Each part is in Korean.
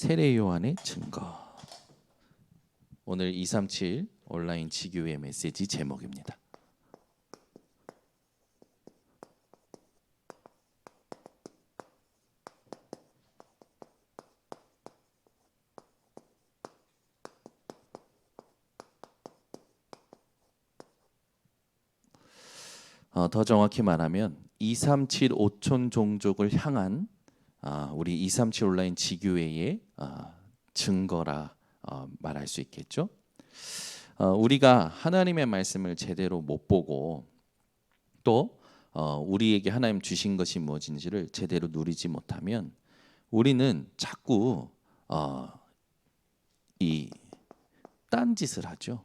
세례 요한의 증거. 오늘 237 온라인 지교회 메시지 제목입니다. 어, 더 정확히 말하면 237 오촌 종족을 향한 아, 우리 237 온라인 지교회의 아, 증거라 어, 말할 수 있겠죠. 어, 우리가 하나님의 말씀을 제대로 못 보고 또 어, 우리에게 하나님 주신 것이 무엇인지를 제대로 누리지 못하면 우리는 자꾸 어, 이 딴짓을 하죠.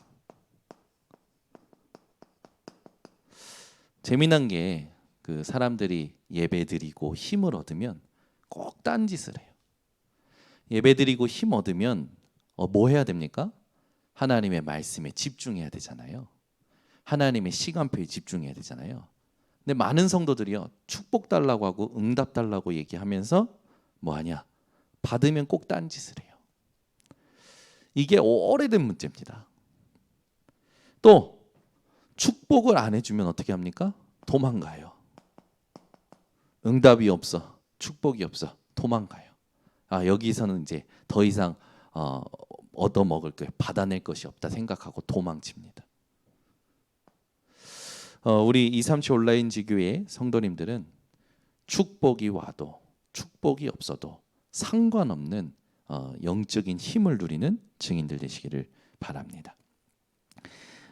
재미난 게 그 사람들이 예배 드리고 힘을 얻으면 꼭 딴짓을 해요. 예배드리고 힘 얻으면 어, 뭐 해야 됩니까? 하나님의 말씀에 집중해야 되잖아요. 하나님의 시간표에 집중해야 되잖아요. 근데 많은 성도들이요 축복 달라고 하고 응답 달라고 얘기하면서 뭐 하냐 받으면 꼭 딴짓을 해요. 이게 오래된 문제입니다. 또 축복을 안 해주면 어떻게 합니까? 도망가요. 응답이 없어, 축복이 없어, 도망가요. 아 여기서는 이제 더 이상 어, 얻어 먹을 거, 받아낼 것이 없다 생각하고 도망칩니다. 어, 우리 237 온라인 지교의 성도님들은 축복이 와도 축복이 없어도 상관없는 어, 영적인 힘을 누리는 증인들 되시기를 바랍니다.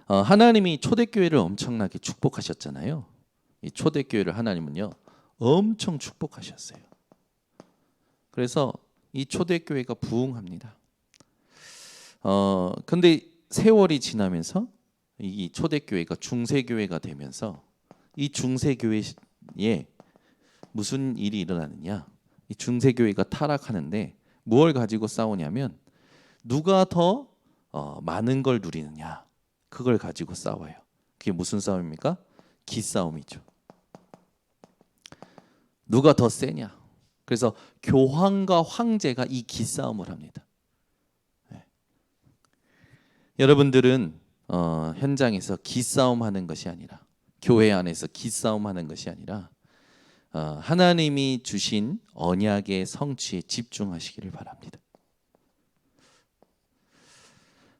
어, 하나님이 초대교회를 엄청나게 축복하셨잖아요. 이 초대교회를 하나님은요 엄청 축복하셨어요. 그래서 이 초대교회가 부흥합니다. 어 근데 세월이 지나면서 이 초대교회가 중세교회가 되면서 이 중세교회에 무슨 일이 일어나느냐? 이 중세교회가 타락하는데 무엇을 가지고 싸우냐면 누가 더 어, 많은 걸 누리느냐? 그걸 가지고 싸워요. 그게 무슨 싸움입니까? 기싸움이죠. 누가 더 세냐? 그래서 교황과 황제가 이 기싸움을 합니다. 네. 여러분들은 어, 현장에서 기싸움하는 것이 아니라 교회 안에서 기싸움하는 것이 아니라 어, 하나님이 주신 언약의 성취에 집중하시기를 바랍니다.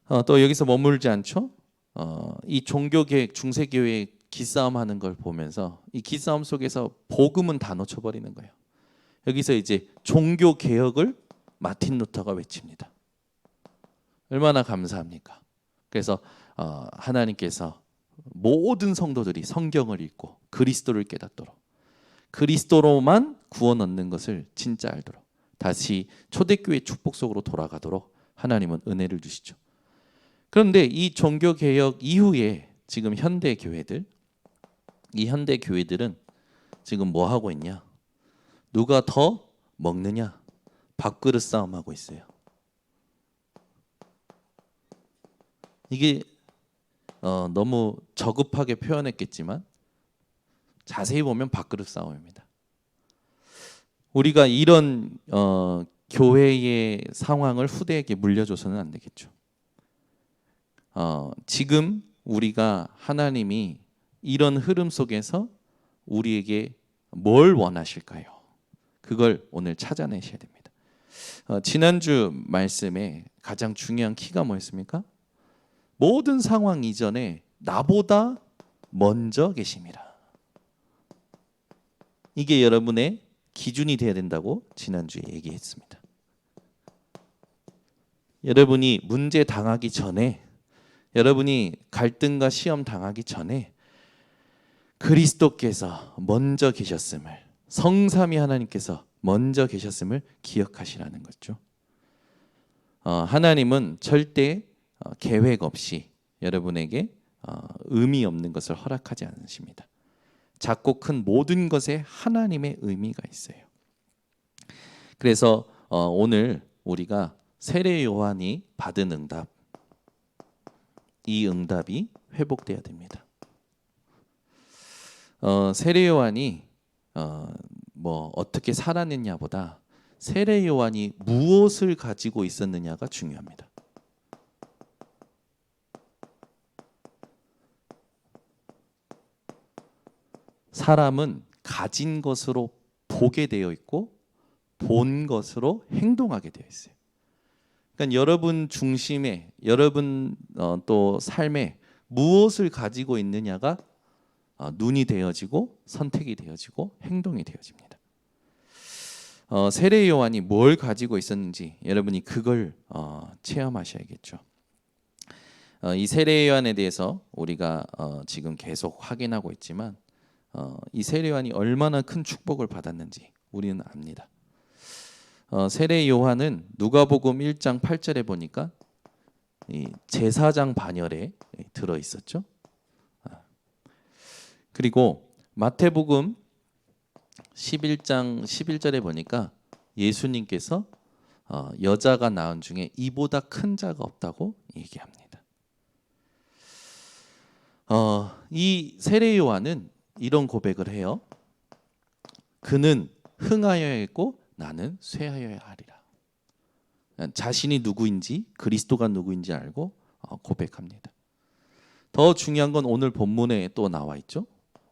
어, 또 여기서 머물지 않죠? 어, 이 종교 계획 중세교회 기싸움 하는 걸 보면서 이 기싸움 속에서 복음은 다 놓쳐버리는 거예요. 여기서 이제 종교 개혁을 마틴 루터가 외칩니다. 얼마나 감사합니까? 그래서 어, 하나님께서 모든 성도들이 성경을 읽고 그리스도를 깨닫도록 그리스도로만 구원 얻는 것을 진짜 알도록 다시 초대교회 축복 속으로 돌아가도록 하나님은 은혜를 주시죠. 그런데 이 종교 개혁 이후에 지금 현대 교회들 이 현대 교회들은 지금 뭐 하고 있냐? 누가 더 먹느냐? 밥그릇 싸움하고 있어요. 이게 어, 너무 저급하게 표현했겠지만 자세히 보면 밥그릇 싸움입니다. 우리가 이런 어, 교회의 상황을 후대에게 물려줘서는 안 되겠죠. 어, 지금 우리가 하나님이 이런 흐름 속에서 우리에게 뭘 원하실까요? 그걸 오늘 찾아내셔야 됩니다. 어, 지난주 말씀에 가장 중요한 키가 뭐였습니까? 모든 상황 이전에 나보다 먼저 계심이라. 이게 여러분의 기준이 되어야 된다고 지난주에 얘기했습니다. 여러분이 문제 당하기 전에 여러분이 갈등과 시험 당하기 전에 그리스도께서 먼저 계셨음을 성삼위 하나님께서 먼저 계셨음을 기억하시라는 거죠. 어, 하나님은 절대 어, 계획 없이 여러분에게 어, 의미 없는 것을 허락하지 않으십니다. 작고 큰 모든 것에 하나님의 의미가 있어요. 그래서 어, 오늘 우리가 세례 요한이 받은 응답, 이 응답이 회복돼야 됩니다. 어, 세례 요한이 어, 뭐 어떻게 살아냈냐보다 세례 요한이 무엇을 가지고 있었느냐가 중요합니다. 사람은 가진 것으로 보게 되어 있고 본 것으로 행동하게 되어 있어요. 그러니까 여러분 중심에 여러분 어, 또 삶에 무엇을 가지고 있느냐가 어, 눈이 되어지고 선택이 되어지고 행동이 되어집니다. 어, 세례 요한이 뭘 가지고 있었는지 여러분이 그걸 어, 체험하셔야겠죠. 어, 이 세례 요한에 대해서 우리가 어, 지금 계속 확인하고 있지만 어, 이 세례 요한이 얼마나 큰 축복을 받았는지 우리는 압니다. 어, 세례 요한은 누가복음 1장 8절에 보니까 이 제사장 반열에 들어 있었죠. 아. 그리고 마태복음 11장 11절에 보니까 예수님께서 어, 여자가 낳은 중에 이보다 큰 자가 없다고 얘기합니다. 어, 이 세례 요한은 이런 고백을 해요. 그는 흥하여야 했고 나는 쇠하여야 하리라. 자신이 누구인지 그리스도가 누구인지 알고 어, 고백합니다. 더 중요한 건 오늘 본문에 또 나와 있죠.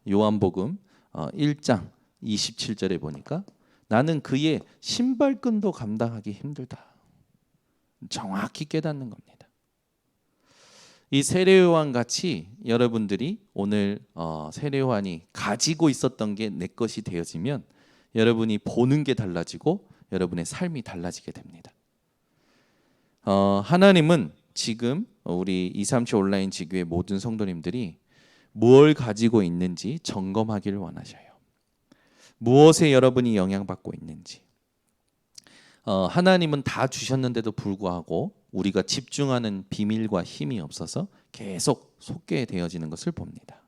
요한복음 1장 27절에 보니까 나는 그의 신발끈도 감당하기 힘들다. 정확히 깨닫는 겁니다. 이 세례요한 같이 여러분들이 오늘 어, 세례요한이 가지고 있었던 게 내 것이 되어지면 여러분이 보는 게 달라지고 여러분의 삶이 달라지게 됩니다. 어, 하나님은 지금 우리 237 온라인 지교의 모든 성도님들이 무엇 가지고 있는지 점검하기를 원하셔요. 무엇에 여러분이 영향받고 있는지. 어, 하나님은 다 주셨는데도 불구하고 우리가 집중하는 비밀과 힘이 없어서 계속 속게 되어지는 것을 봅니다.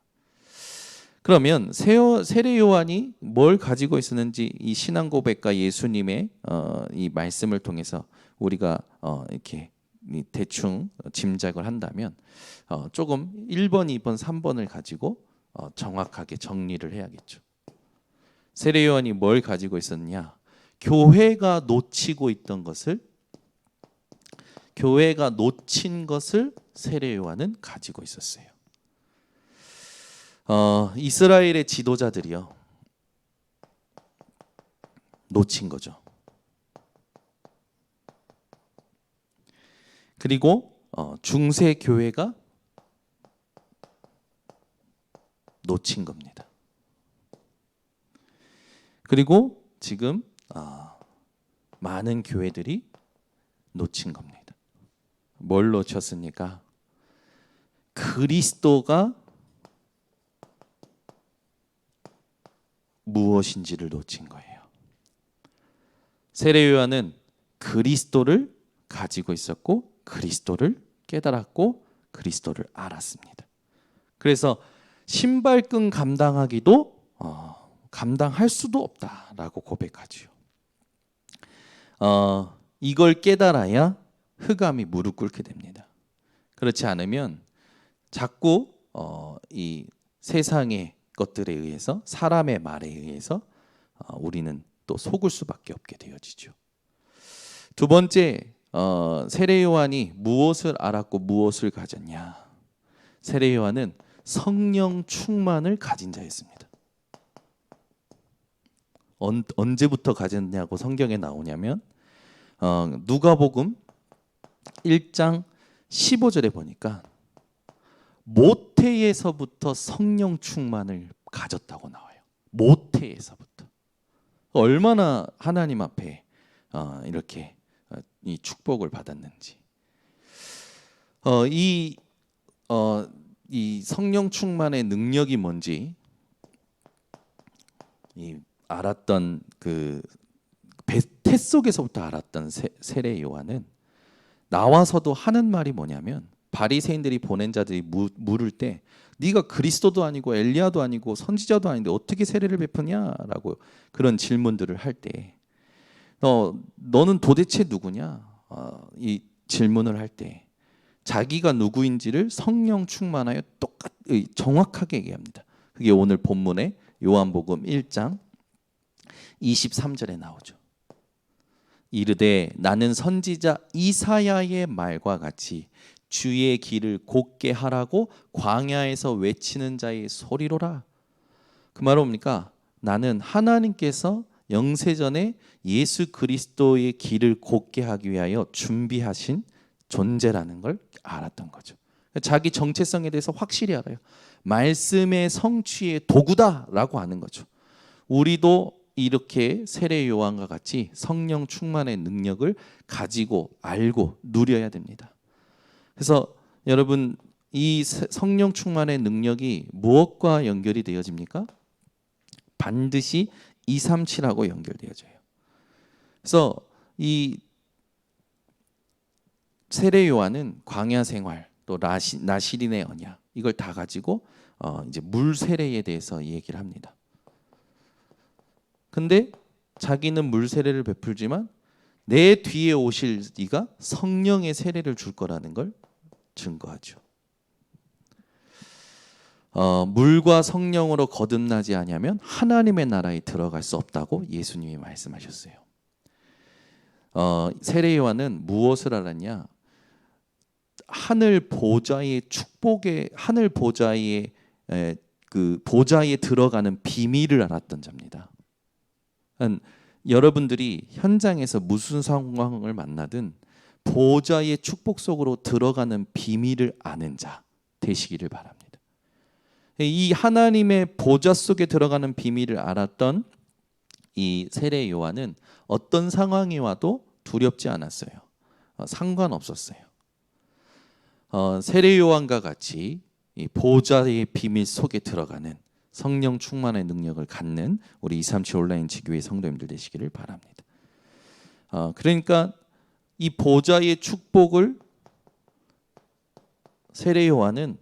그러면 세례 요한이 뭘 가지고 있었는지 이 신앙 고백과 예수님의 어, 이 말씀을 통해서 우리가 어, 이렇게 대충 짐작을 한다면 어, 조금 1번, 2번, 3번을 가지고 어, 정확하게 정리를 해야겠죠. 세례 요한이 뭘 가지고 있었냐? 교회가 놓치고 있던 것을 교회가 놓친 것을 세례 요한은 가지고 있었어요. 어, 이스라엘의 지도자들이요 놓친 거죠. 그리고 어, 중세 교회가 놓친 겁니다. 그리고 지금 어, 많은 교회들이 놓친 겁니다. 뭘 놓쳤습니까? 그리스도가 무엇인지를 놓친 거예요. 세례 요한은 그리스도를 가지고 있었고 그리스도를 깨달았고 그리스도를 알았습니다. 그래서 신발끈 감당하기도 어, 감당할 수도 없다라고 고백하지요. 어, 이걸 깨달아야 흑암이 무릎 꿇게 됩니다. 그렇지 않으면 자꾸 어, 이 세상의 것들에 의해서 사람의 말에 의해서 어, 우리는 또 속을 수밖에 없게 되어지죠. 두 번째 어, 세례 요한이 무엇을 알았고 무엇을 가졌냐? 세례 요한은 성령 충만을 가진 자였습니다. 언, 언제부터 가졌냐고 성경에 나오냐면 어, 누가복음 1장 15절에 보니까 모태에서부터 성령 충만을 가졌다고 나와요. 모태에서부터 얼마나 하나님 앞에 어, 이렇게 어, 이 축복을 받았는지. 어, 이, 어, 이 성령 충만의 능력이 뭔지 이 알았던 그태 속에서부터 알았던 세, 세례 요한은 나와서도 하는 말이 뭐냐면 바리새인들이 보낸 자들이 무, 물을 때 네가 그리스도도 아니고 엘리야도 아니고 선지자도 아닌데 어떻게 세례를 베푸냐라고 그런 질문들을 할 때 너 너는 도대체 누구냐 어, 이 질문을 할 때 자기가 누구인지를 성령 충만하여 똑같 정확하게 얘기합니다. 그게 오늘 본문의 요한복음 1장 23절에 나오죠. 이르되 나는 선지자 이사야의 말과 같이 주의 길을 곧게 하라고 광야에서 외치는 자의 소리로라. 그 말은 뭡니까? 나는 하나님께서 영세전에 예수 그리스도의 길을 곧게 하기 위하여 준비하신 존재라는 걸 알았던 거죠. 자기 정체성에 대해서 확실히 알아요. 말씀의 성취의 도구다라고 하는 거죠. 우리도 이렇게 세례 요한과 같이 성령 충만의 능력을 가지고 알고 누려야 됩니다. 그래서 여러분 이 세- 성령 충만의 능력이 무엇과 연결이 되어집니까? 반드시 237하고 연결되어져요. 그래서 이 세례 요한은 광야 생활 또 나시, 나시린의 언약 이걸 다 가지고 어 이제 물 세례에 대해서 얘기를 합니다. 근데 자기는 물 세례를 베풀지만 내 뒤에 오실 이가 성령의 세례를 줄 거라는 걸 증거하죠. 어, 물과 성령으로 거듭나지 아니하면 하나님의 나라에 들어갈 수 없다고 예수님이 말씀하셨어요. 어, 세례 요한은 무엇을 알았냐? 하늘 보좌의 축복의 하늘 보좌의 에, 그 보좌에 들어가는 비밀을 알았던 자입니다. 한, 여러분들이 현장에서 무슨 상황을 만나든 보좌의 축복 속으로 들어가는 비밀을 아는 자 되시기를 바랍니다. 이 하나님의 보좌 속에 들어가는 비밀을 알았던 이 세례 요한은 어떤 상황이 와도 두렵지 않았어요. 어, 상관없었어요. 어, 세례 요한과 같이 이 보좌의 비밀 속에 들어가는 성령 충만의 능력을 갖는 우리 237 온라인 지교회 성도님들 되시기를 바랍니다. 어, 그러니까 이 보좌의 축복을 세례 요한은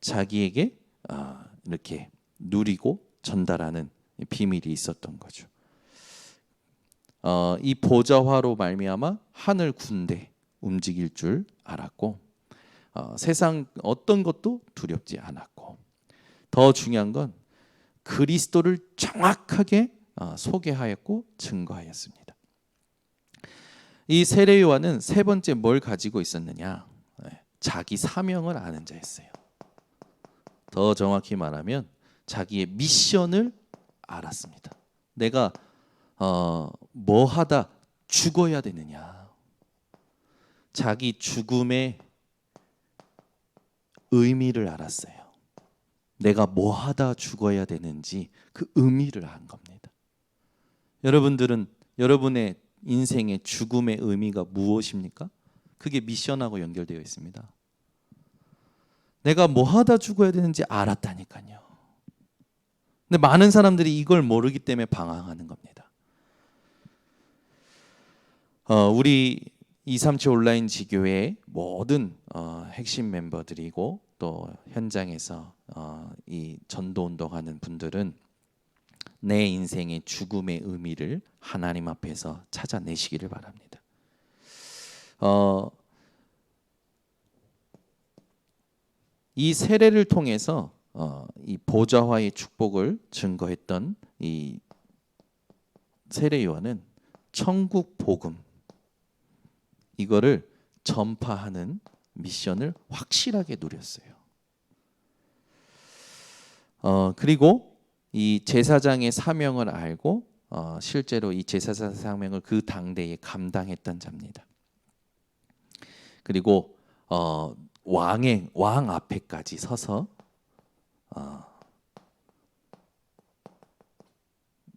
자기에게 아, 이렇게 누리고 전달하는 비밀이 있었던 거죠. 어, 이 보좌화로 말미암아 하늘 군대 움직일 줄 알았고 어, 세상 어떤 것도 두렵지 않았고 더 중요한 건 그리스도를 정확하게 어, 소개하였고 증거하였습니다. 이 세례 요한은 세 번째 뭘 가지고 있었느냐? 네, 자기 사명을 아는 자였어요. 더 정확히 말하면 자기의 미션을 알았습니다. 내가 어, 뭐 하다 죽어야 되느냐? 자기 죽음의 의미를 알았어요. 내가 뭐 하다 죽어야 되는지 그 의미를 안 겁니다. 여러분들은 여러분의 인생의 죽음의 의미가 무엇입니까? 그게 미션하고 연결되어 있습니다. 내가 뭐 하다 죽어야 되는지 알았다니까요. 근데 많은 사람들이 이걸 모르기 때문에 방황하는 겁니다. 어, 우리 237 온라인 지교회의 모든 어, 핵심 멤버들이고 또 현장에서 어, 이 전도 운동하는 분들은 내 인생의 죽음의 의미를 하나님 앞에서 찾아내시기를 바랍니다. 어, 이 세례를 통해서 어, 이 보좌화의 축복을 증거했던 이 세례 요한은 천국 복음 이거를 전파하는 미션을 확실하게 누렸어요. 어, 그리고 이 제사장의 사명을 알고 어, 실제로 이 제사장 사명을 그 당대에 감당했던 자입니다. 그리고 어, 왕의 왕 앞에까지 서서 어,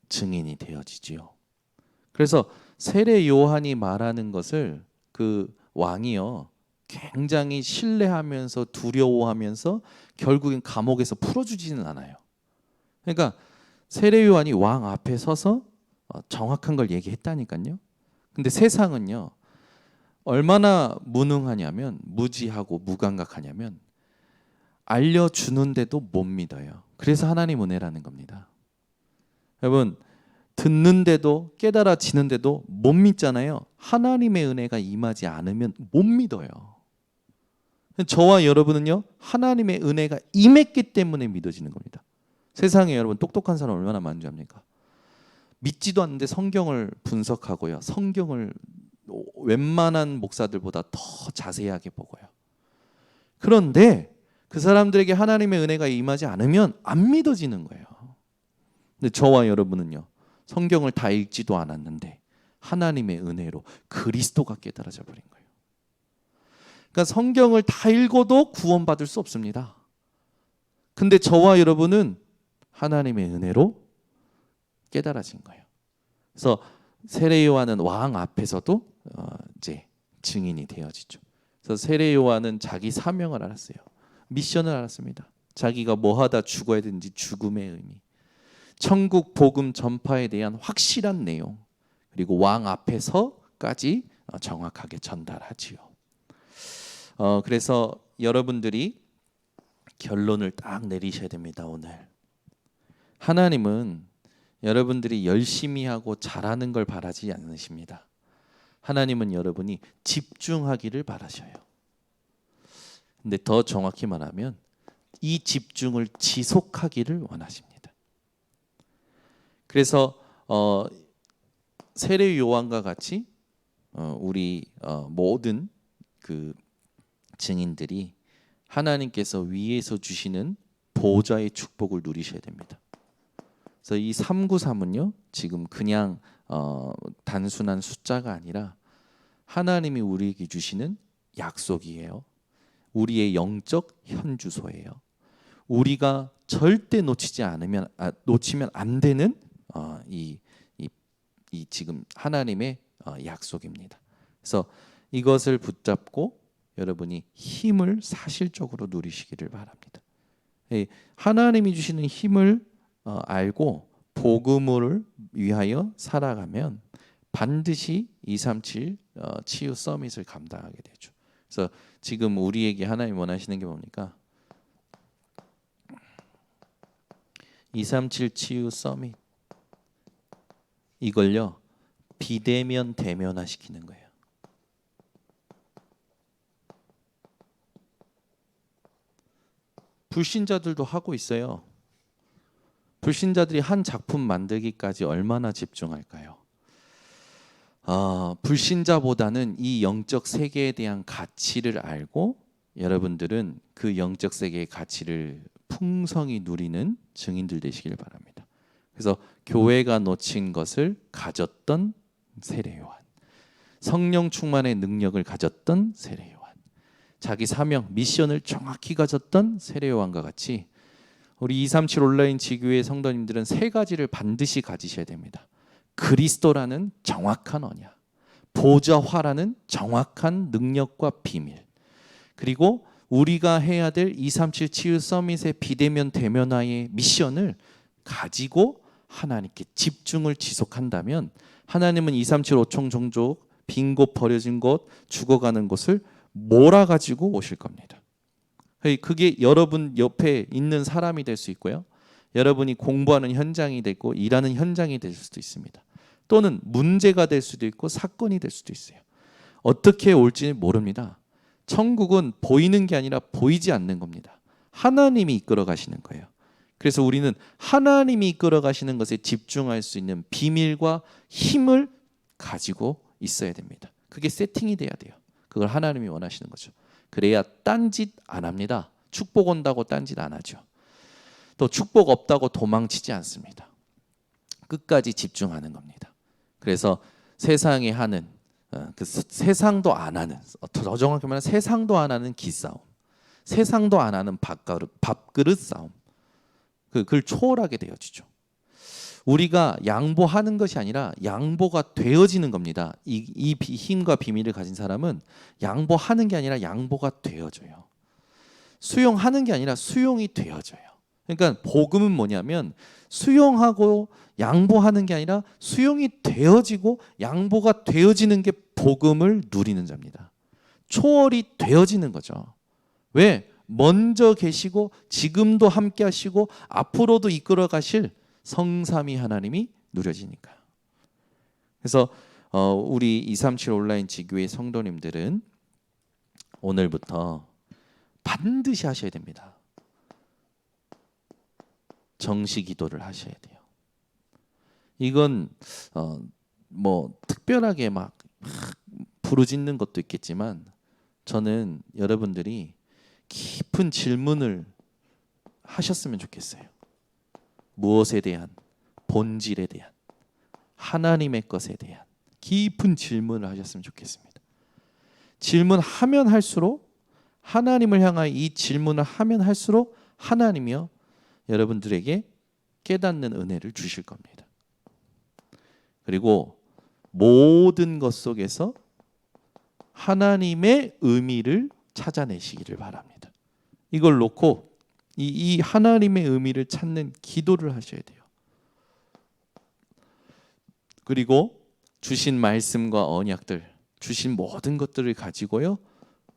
증인이 되어지지요. 그래서 세례 요한이 말하는 것을 그 왕이요 굉장히 신뢰하면서 두려워하면서 결국엔 감옥에서 풀어주지는 않아요. 그러니까 세례 요한이 왕 앞에 서서 어, 정확한 걸 얘기했다니까요. 근데 세상은요 얼마나 무능하냐면 무지하고 무감각하냐면 알려주는데도 못 믿어요. 그래서 하나님 은혜라는 겁니다. 여러분 듣는데도 깨달아지는데도 못 믿잖아요. 하나님의 은혜가 임하지 않으면 못 믿어요. 저와 여러분은요 하나님의 은혜가 임했기 때문에 믿어지는 겁니다. 세상에 여러분 똑똑한 사람 얼마나 많은지 압니까? 믿지도 않는데 성경을 분석하고요. 성경을 웬만한 목사들보다 더 자세하게 보고요. 그런데 그 사람들에게 하나님의 은혜가 임하지 않으면 안 믿어지는 거예요. 근데 저와 여러분은요. 성경을 다 읽지도 않았는데 하나님의 은혜로 그리스도가 깨달아져 버린 거예요. 그러니까 성경을 다 읽어도 구원받을 수 없습니다. 근데 저와 여러분은 하나님의 은혜로 깨달아진 거예요. 그래서 세례 요한은 왕 앞에서도 어, 이제 증인이 되어지죠. 그래서 세례 요한은 자기 사명을 알았어요. 미션을 알았습니다. 자기가 뭐 하다 죽어야 되는지 죽음의 의미. 천국 복음 전파에 대한 확실한 내용. 그리고 왕 앞에서까지 어, 정확하게 전달하지요. 어, 그래서 여러분들이 결론을 딱 내리셔야 됩니다. 오늘 하나님은 여러분들이 열심히 하고 잘하는 걸 바라지 않으십니다. 하나님은 여러분이 집중하기를 바라셔요. 근데 더 정확히 말하면 이 집중을 지속하기를 원하십니다. 그래서 어, 세례 요한과 같이 어, 우리 어, 모든 그 증인들이 하나님께서 위에서 주시는 보좌의 축복을 누리셔야 됩니다. 그래서 이 393은요. 지금 그냥 어, 단순한 숫자가 아니라 하나님이 우리에게 주시는 약속이에요. 우리의 영적 현주소예요. 우리가 절대 놓치지 않으면 아, 놓치면 안 되는 어, 이, 이, 이 지금 하나님의 어, 약속입니다. 그래서 이것을 붙잡고 여러분이 힘을 사실적으로 누리시기를 바랍니다. 예, 하나님이 주시는 힘을 어, 알고 복음을 위하여 살아가면 반드시 237 어, 치유 서밋을 감당하게 되죠. 그래서 지금 우리에게 하나님 원하시는 게 뭡니까? 237 치유 서밋 이걸요 비대면 대면화 시키는 거예요. 불신자들도 하고 있어요. 불신자들이 한 작품 만들기까지 얼마나 집중할까요? 어, 불신자보다는 이 영적 세계에 대한 가치를 알고 여러분들은 그 영적 세계의 가치를 풍성히 누리는 증인들 되시길 바랍니다. 그래서 교회가 놓친 것을 가졌던 세례 요한, 성령 충만의 능력을 가졌던 세례 요한, 자기 사명 미션을 정확히 가졌던 세례 요한과 같이 우리 237 온라인 지교회 성도님들은 세 가지를 반드시 가지셔야 됩니다. 그리스도라는 정확한 언약, 보좌화라는 정확한 능력과 비밀, 그리고 우리가 해야 될 237 치유 서밋의 비대면 대면화의 미션을 가지고 하나님께 집중을 지속한다면 하나님은 237 5총 종족 빈곳 버려진 곳 죽어가는 곳을 몰아가지고 오실 겁니다. 그게 여러분 옆에 있는 사람이 될 수 있고요. 여러분이 공부하는 현장이 되고 일하는 현장이 될 수도 있습니다. 또는 문제가 될 수도 있고 사건이 될 수도 있어요. 어떻게 올지 모릅니다. 천국은 보이는 게 아니라 보이지 않는 겁니다. 하나님이 이끌어 가시는 거예요. 그래서 우리는 하나님이 이끌어 가시는 것에 집중할 수 있는 비밀과 힘을 가지고 있어야 됩니다. 그게 세팅이 돼야 돼요. 그걸 하나님이 원하시는 거죠. 그래야 딴짓 안 합니다. 축복 온다고 딴짓 안 하죠. 또 축복 없다고 도망치지 않습니다. 끝까지 집중하는 겁니다. 그래서 세상에 하는 어, 그 세상도 안 하는 더 정확히 말하면 세상도 안 하는 기싸움, 세상도 안 하는 밥그릇, 밥그릇 싸움, 그, 그걸 초월하게 되어지죠. 우리가 양보하는 것이 아니라 양보가 되어지는 겁니다. 이, 이 힘과 비밀을 가진 사람은 양보하는 게 아니라 양보가 되어져요. 수용하는 게 아니라 수용이 되어져요. 그러니까 복음은 뭐냐면 수용하고 양보하는 게 아니라 수용이 되어지고 양보가 되어지는 게 복음을 누리는 자입니다. 초월이 되어지는 거죠. 왜? 먼저 계시고 지금도 함께 하시고 앞으로도 이끌어 가실 성삼위 하나님이 누려지니까. 그래서 어, 우리 237 온라인 지교회 성도님들은 오늘부터 반드시 하셔야 됩니다. 정시 기도를 하셔야 돼요. 이건 어, 뭐 특별하게 막, 막 부르짖는 것도 있겠지만 저는 여러분들이 깊은 질문을 하셨으면 좋겠어요. 무엇에 대한 본질에 대한 하나님의 것에 대한 깊은 질문을 하셨으면 좋겠습니다. 질문하면 할수록 하나님을 향하여 이 질문을 하면 할수록 하나님이요 여러분들에게 깨닫는 은혜를 주실 겁니다. 그리고 모든 것 속에서 하나님의 의미를 찾아내시기를 바랍니다. 이걸 놓고 이, 이 하나님의 의미를 찾는 기도를 하셔야 돼요. 그리고 주신 말씀과 언약들, 주신 모든 것들을 가지고요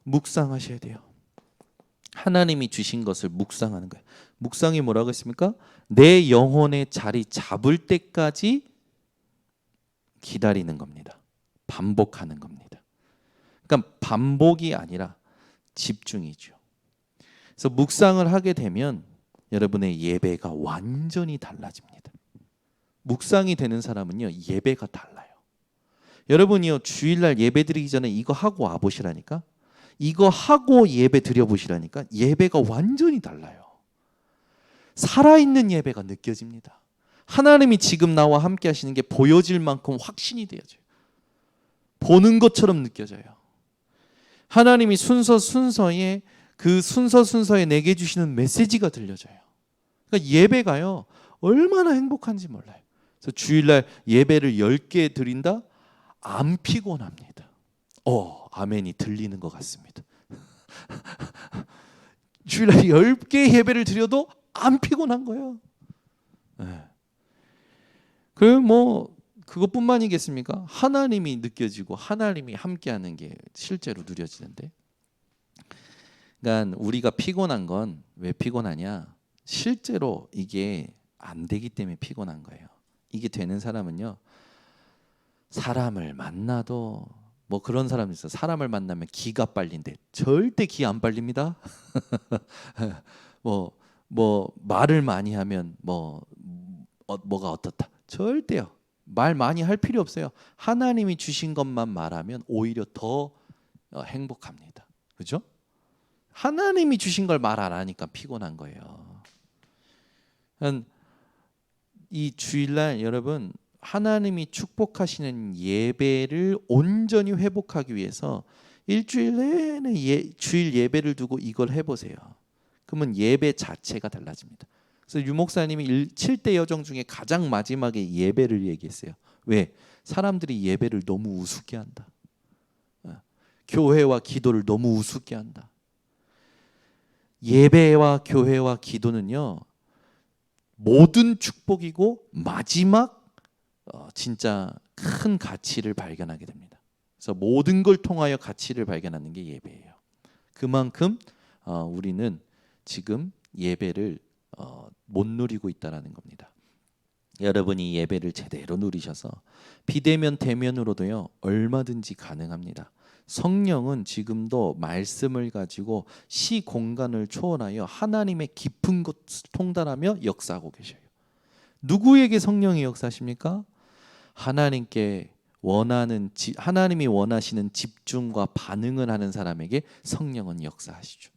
묵상하셔야 돼요. 하나님이 주신 것을 묵상하는 거예요. 묵상이 뭐라고 했습니까? 내 영혼의 자리 잡을 때까지 기다리는 겁니다. 반복하는 겁니다. 그러니까 반복이 아니라 집중이죠. 그래서 묵상을 하게 되면 여러분의 예배가 완전히 달라집니다. 묵상이 되는 사람은요 예배가 달라요. 여러분이요 주일날 예배 드리기 전에 이거 하고 와 보시라니까. 이거 하고 예배 드려 보시라니까 예배가 완전히 달라요. 살아있는 예배가 느껴집니다. 하나님이 지금 나와 함께 하시는 게 보여질 만큼 확신이 되어져요. 보는 것처럼 느껴져요. 하나님이 순서 순서에 그 순서 순서에 내게 주시는 메시지가 들려져요. 그러니까 예배가요. 얼마나 행복한지 몰라요. 그래서 주일날 예배를 10개 드린다? 안 피곤합니다. 어, 아멘이 들리는 것 같습니다. 주일날 10개 예배를 드려도 안 피곤한 거예요. 네. 그뭐 그것뿐만이겠습니까? 하나님이 느껴지고 하나님이 함께하는 게 실제로 누려지는데. 그러니까 우리가 피곤한 건 왜 피곤하냐? 실제로 이게 안 되기 때문에 피곤한 거예요. 이게 되는 사람은요. 사람을 만나도 뭐 그런 사람 있어. 사람을 만나면 기가 빨린데 절대 기 안 빨립니다. 뭐뭐 말을 많이 하면 뭐 어, 뭐가 어떻다. 절대요. 말 많이 할 필요 없어요. 하나님이 주신 것만 말하면 오히려 더 어, 행복합니다. 그죠? 하나님이 주신 걸 말 안 하니까 피곤한 거예요. 이 주일날 여러분 하나님이 축복하시는 예배를 온전히 회복하기 위해서 일주일 내내 예, 주일 예배를 두고 이걸 해보세요. 그러면 예배 자체가 달라집니다. 그래서 유 목사님이 7대 여정 중에 가장 마지막에 예배를 얘기했어요. 왜? 사람들이 예배를 너무 우습게 한다. 어, 교회와 기도를 너무 우습게 한다. 예배와 교회와 기도는요 모든 축복이고 마지막 어, 진짜 큰 가치를 발견하게 됩니다. 그래서 모든 걸 통하여 가치를 발견하는 게 예배예요. 그만큼 어, 우리는 지금 예배를 어, 못 누리고 있다라는 겁니다. 여러분이 예배를 제대로 누리셔서 비대면 대면으로도요 얼마든지 가능합니다. 성령은 지금도 말씀을 가지고 시 공간을 초월하여 하나님의 깊은 곳을 통달하며 역사하고 계셔요. 누구에게 성령이 역사십니까? 하나님께 원하는 하나님이 원하시는 집중과 반응을 하는 사람에게 성령은 역사하시죠.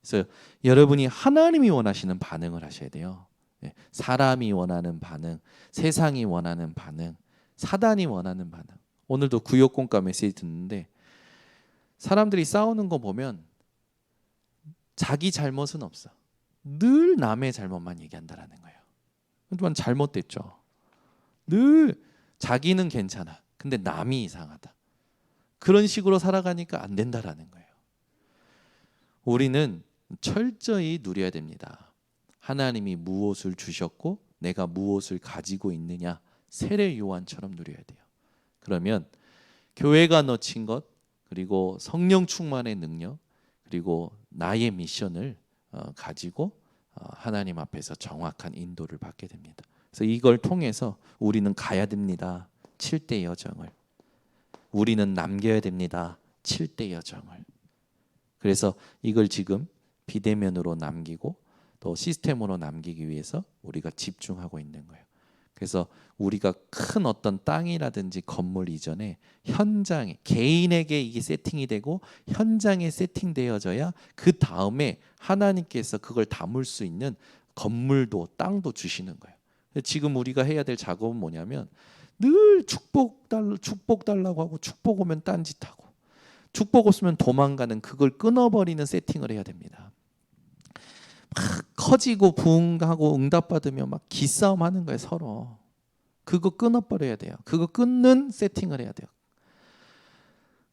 그래서 여러분이 하나님이 원하시는 반응을 하셔야 돼요. 네, 사람이 원하는 반응, 세상이 원하는 반응, 사단이 원하는 반응. 오늘도 구역공과 메시지 듣는데 사람들이 싸우는 거 보면 자기 잘못은 없어. 늘 남의 잘못만 얘기한다라는 거예요. 그동안 잘못됐죠. 늘 자기는 괜찮아. 근데 남이 이상하다. 그런 식으로 살아가니까 안 된다라는 거예요. 우리는 철저히 누려야 됩니다. 하나님이 무엇을 주셨고 내가 무엇을 가지고 있느냐 세례 요한처럼 누려야 돼요. 그러면 교회가 놓친 것 그리고 성령 충만의 능력 그리고 나의 미션을 어, 가지고 어, 하나님 앞에서 정확한 인도를 받게 됩니다. 그래서 이걸 통해서 우리는 가야 됩니다. 7대 여정을 우리는 남겨야 됩니다. 7대 여정을 그래서 이걸 지금 비대면으로 남기고 또 시스템으로 남기기 위해서 우리가 집중하고 있는 거예요. 그래서 우리가 큰 어떤 땅이라든지 건물 이전에 현장에 개인에게 이게 세팅이 되고 현장에 세팅되어져야 그 다음에 하나님께서 그걸 담을 수 있는 건물도 땅도 주시는 거예요. 지금 우리가 해야 될 작업은 뭐냐면 늘 축복 달 축복 달라고 하고 축복 오면 딴짓하고 축복 없으면 도망가는 그걸 끊어버리는 세팅을 해야 됩니다. 막 커지고 부응하고 응답받으면 막 기싸움 하는 거예요 서로. 그거 끊어버려야 돼요. 그거 끊는 세팅을 해야 돼요.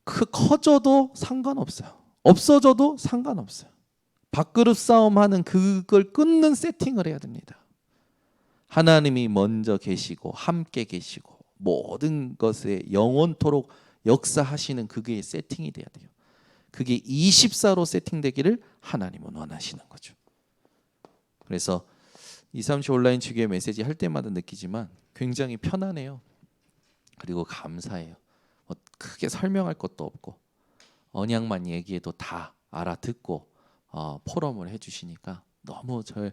그 커져도 상관없어요. 없어져도 상관없어요. 밥그릇 싸움하는 그걸 끊는 세팅을 해야 됩니다. 하나님이 먼저 계시고 함께 계시고 모든 것에 영원토록 역사하시는 그게 세팅이 돼야 돼요. 그게 24로 세팅되기를 하나님은 원하시는 거죠. 그래서 230 온라인 주교의 메시지 할 때마다 느끼지만 굉장히 편안해요. 그리고 감사해요. 뭐 크게 설명할 것도 없고 언약만 얘기해도 다 알아듣고 어, 포럼을 해주시니까 너무 저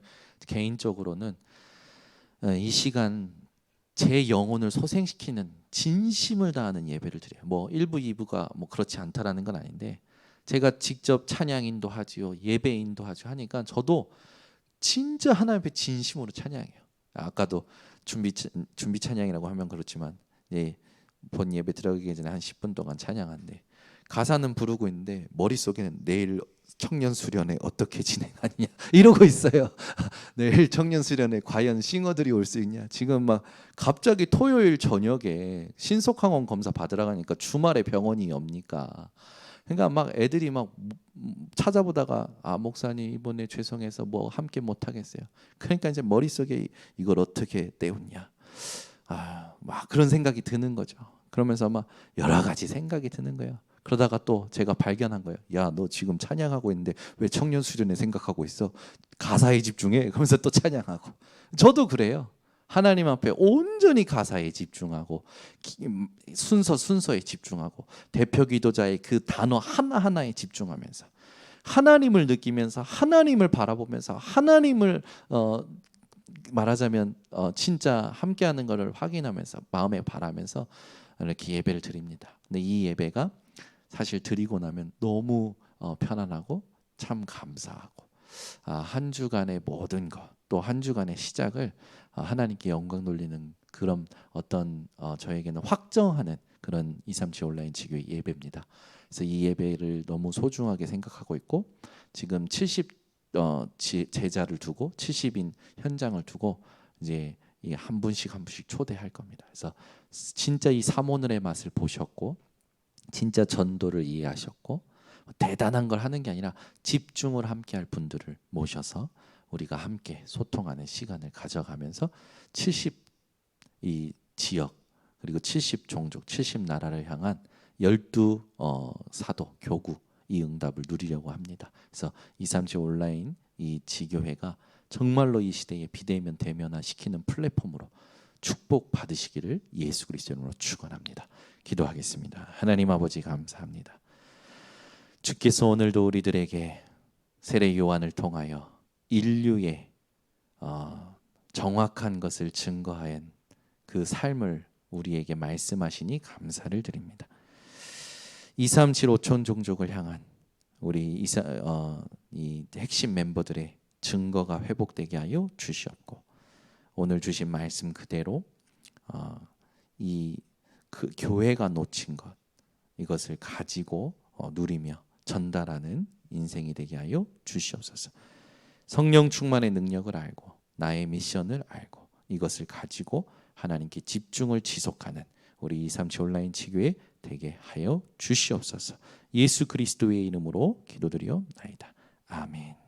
개인적으로는 어, 이 시간 제 영혼을 소생시키는 진심을 다하는 예배를 드려요. 뭐 1부, 2부가 뭐 그렇지 않다라는 건 아닌데 제가 직접 찬양인도 하지요. 예배인도 하죠 하니까 저도 진짜 하나님 앞에 진심으로 찬양해요. 아까도 준비 준비 찬양이라고 하면 그렇지만 예, 본 예배 들어가기 전에 한 10분 동안 찬양한데 가사는 부르고 있는데 머릿속에는 내일 청년 수련회 어떻게 진행하냐 이러고 있어요. 내일 청년 수련회 과연 싱어들이 올 수 있냐? 지금 막 갑자기 토요일 저녁에 신속항원 검사 받으러 가니까 주말에 병원이 없니까. 그러니까 막 애들이 막 찾아보다가 아 목사님 이번에 죄송해서 뭐 함께 못 하겠어요. 그러니까 이제 머릿속에 이걸 어떻게 때우냐. 아, 막 그런 생각이 드는 거죠. 그러면서 막 여러 가지 생각이 드는 거예요. 그러다가 또 제가 발견한 거예요. 야, 너 지금 찬양하고 있는데 왜 청년 수련회 생각하고 있어? 가사에 집중해. 그러면서 또 찬양하고. 저도 그래요. 하나님 앞에 온전히 가사에 집중하고 순서 순서에 집중하고 대표 기도자의 그 단어 하나 하나에 집중하면서 하나님을 느끼면서 하나님을 바라보면서 하나님을 어, 말하자면 어, 진짜 함께하는 것을 확인하면서 마음에 바라면서 이렇게 예배를 드립니다. 근데 이 예배가 사실 드리고 나면 너무 어, 편안하고 참 감사하고 아, 한 주간의 모든 것 또 한 주간의 시작을 어, 하나님께 영광 돌리는 그런 어떤 어, 저에게는 확정하는 그런 237 온라인 지교의 예배입니다. 그래서 이 예배를 너무 소중하게 생각하고 있고 지금 70 어, 제자를 두고 70인 현장을 두고 이제 한 분씩 한 분씩 초대할 겁니다. 그래서 진짜 이 삼오늘의 맛을 보셨고 진짜 전도를 이해하셨고 대단한 걸 하는 게 아니라 집중을 함께 할 분들을 모셔서 우리가 함께 소통하는 시간을 가져가면서 70 이 지역 그리고 70 종족, 70 나라를 향한 12 어, 사도 교구 이 응답을 누리려고 합니다. 그래서 237 온라인 이 지교회가 정말로 이 시대에 비대면 대면화 시키는 플랫폼으로 축복 받으시기를 예수 그리스도로 축원합니다. 기도하겠습니다. 하나님 아버지 감사합니다. 주께서 오늘도 우리들에게 세례 요한을 통하여 인류의 어, 정확한 것을 증거하연 그 삶을 우리에게 말씀하시니 감사를 드립니다. 237 5천 종족을 향한 우리 이사, 어, 이 핵심 멤버들의 증거가 회복되게 하여 주시옵고 오늘 주신 말씀 그대로 어, 이그 교회가 놓친 것 이것을 가지고 어, 누리며 전달하는 인생이 되게 하여 주시옵소서. 성령 충만의 능력을 알고 나의 미션을 알고 이것을 가지고 하나님께 집중을 지속하는 우리 237 온라인 치교회 되게 하여 주시옵소서. 예수 그리스도의 이름으로 기도드리옵나이다. 아멘.